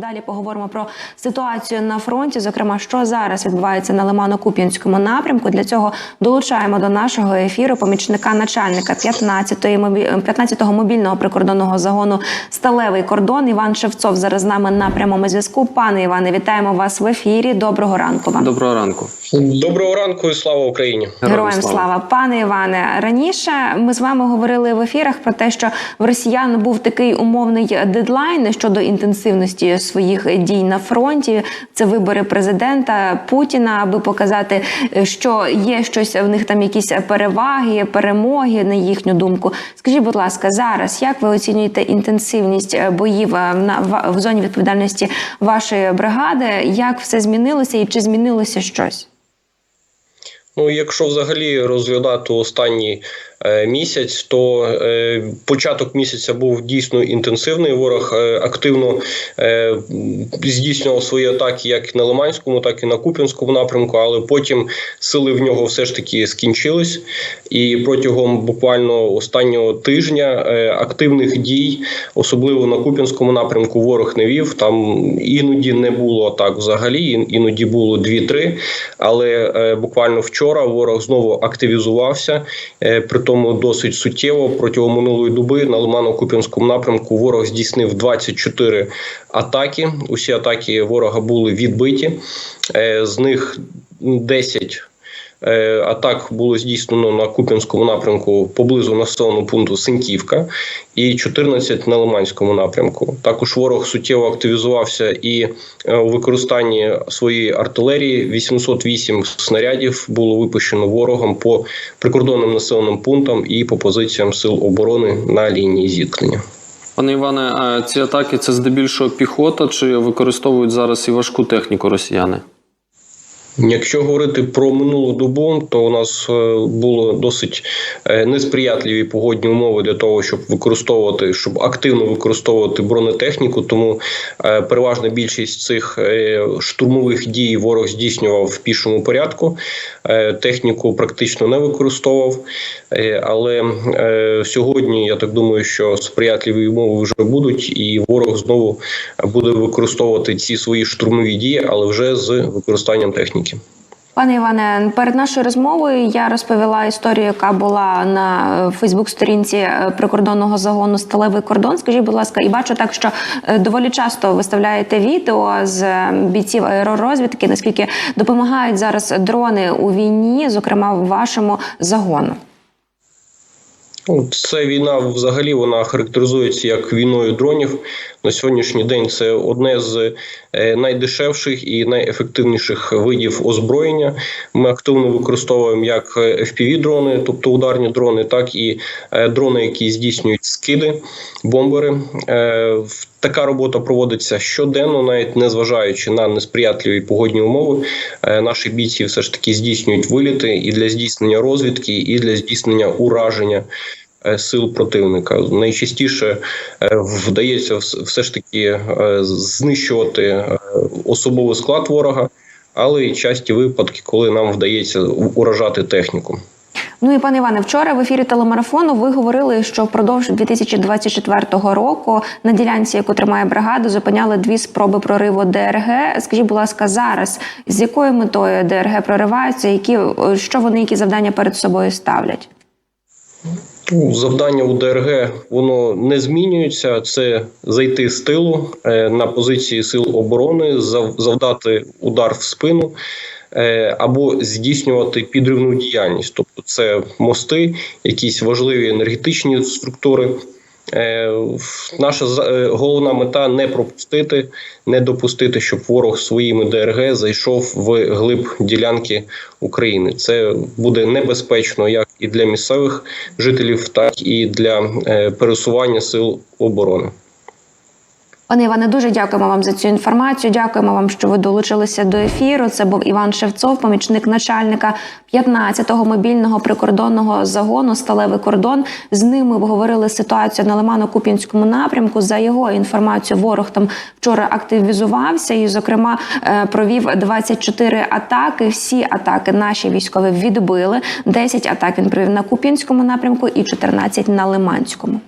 Далі поговоримо про ситуацію на фронті, зокрема, що зараз відбувається на Лимано-Куп'янському напрямку. Для цього долучаємо до нашого ефіру помічника начальника 15-ї мобі- 15-го мобільного прикордонного загону Сталевий кордон. Іван Шевцов зараз з нами на прямому зв'язку. Пане Іване, вітаємо вас в ефірі. Доброго ранку вам. Доброго ранку. Доброго ранку і слава Україні. Героям слава. пане Іване. Раніше ми з вами говорили в ефірах про те, що в росіян був такий умовний дедлайн щодо інтенсивності своїх дій на фронті. Це вибори президента Путіна, аби показати, що є щось в них там, якісь переваги, перемоги на їхню думку. Скажіть, будь ласка, зараз як ви оцінюєте інтенсивність боїв е, на в- зоні відповідальності вашої бригади? Як все змінилося і чи змінилося щось? Ну, якщо взагалі розглядати останній е, місяць, то е, початок місяця був дійсно інтенсивний. Ворог е, активно е, здійснював свої атаки як на Лиманському, так і на Куп'янському напрямку, але потім сили в нього все ж таки скінчились. І протягом буквально останнього тижня е, активних дій, особливо на Куп'янському напрямку, ворог не вів. Там іноді не було атак взагалі, іноді було 2-3. Але е, буквально вчора ворог знову активізувався, е, при тому досить суттєво. Протягом минулої доби на Лимано-Куп'янському напрямку ворог здійснив 24 атаки. Усі атаки ворога були відбиті. Е, З них 10 Е, Атак було здійснено на Куп'янському напрямку поблизу населеного пункту Синьківка і 14 на Лиманському напрямку. Також ворог суттєво активізувався і е, у використанні своєї артилерії 808 снарядів було випущено ворогом по прикордонним населеним пунктам і по позиціям сил оборони на лінії зіткнення. Пане Іване, а ці атаки це здебільшого піхота чи використовують зараз і важку техніку росіяни? Якщо говорити про минулу добу, то у нас е, було досить е, несприятливі погодні умови для того, щоб використовувати, щоб активно використовувати бронетехніку. Тому е, переважна більшість цих штурмових дій ворог здійснював в пішому порядку. Техніку практично не використовував. Але сьогодні я так думаю, що сприятливі умови вже будуть, і ворог знову буде використовувати ці свої штурмові дії, але вже з використанням техніки. Пане Іване, перед нашою розмовою я розповіла історію, яка була на Фейсбук-сторінці е, прикордонного загону Сталевий кордон. Скажіть, будь ласка, і бачу так, що е, доволі часто виставляєте відео з е, бійців аеророзвідки, наскільки допомагають зараз дрони у війні, зокрема в вашому загону. Ну, Це війна взагалі вона характеризується як війною дронів. На сьогоднішній день це одне з е, найдешевших і найефективніших видів озброєння. Ми активно використовуємо як fpv дрони, тобто ударні дрони, так і е, дрони, які здійснюють скиди, бомбери. Така робота проводиться щоденно, навіть незважаючи на несприятливі погодні умови. Е, Наші бійці все ж таки здійснюють виліти і для здійснення розвідки, і для здійснення ураження е, сил противника. Найчастіше е, вдається все ж таки знищувати особовий склад ворога, але й часті випадки, коли нам вдається уражати техніку. Ну і пане Іване, вчора в ефірі телемарафону ви говорили, що впродовж 2024 року на ділянці, яку тримає бригада, зупиняли дві спроби прориву ДРГ. Скажіть, будь ласка, зараз з якою метою ДРГ прориваються? Які що вони які завдання перед собою ставлять? Ну, Завдання у ДРГ воно не змінюється. Це зайти з тилу е, на позиції сил оборони, зав- завдати удар в спину або здійснювати підривну діяльність, тобто це мости, якісь важливі енергетичні структури. Е, Наша е, головна мета не пропустити, не допустити, щоб ворог своїми ДРГ зайшов в глиб ділянки України. Це буде небезпечно як і для місцевих жителів, так і для е, пересування сил оборони. Пане Іване, дуже дякуємо вам за цю інформацію. Дякуємо вам, що ви долучилися до ефіру. Це був Іван Шевцов, помічник начальника 15-го мобільного прикордонного загону Сталевий кордон. З ними обговорили ситуацію на Лимано-Куп'янському напрямку. За його інформацією, ворог там вчора активізувався і, зокрема, е, провів 24 атаки. Всі атаки наші військові відбили. 10 атак він провів на Куп'янському напрямку і 14 на Лиманському.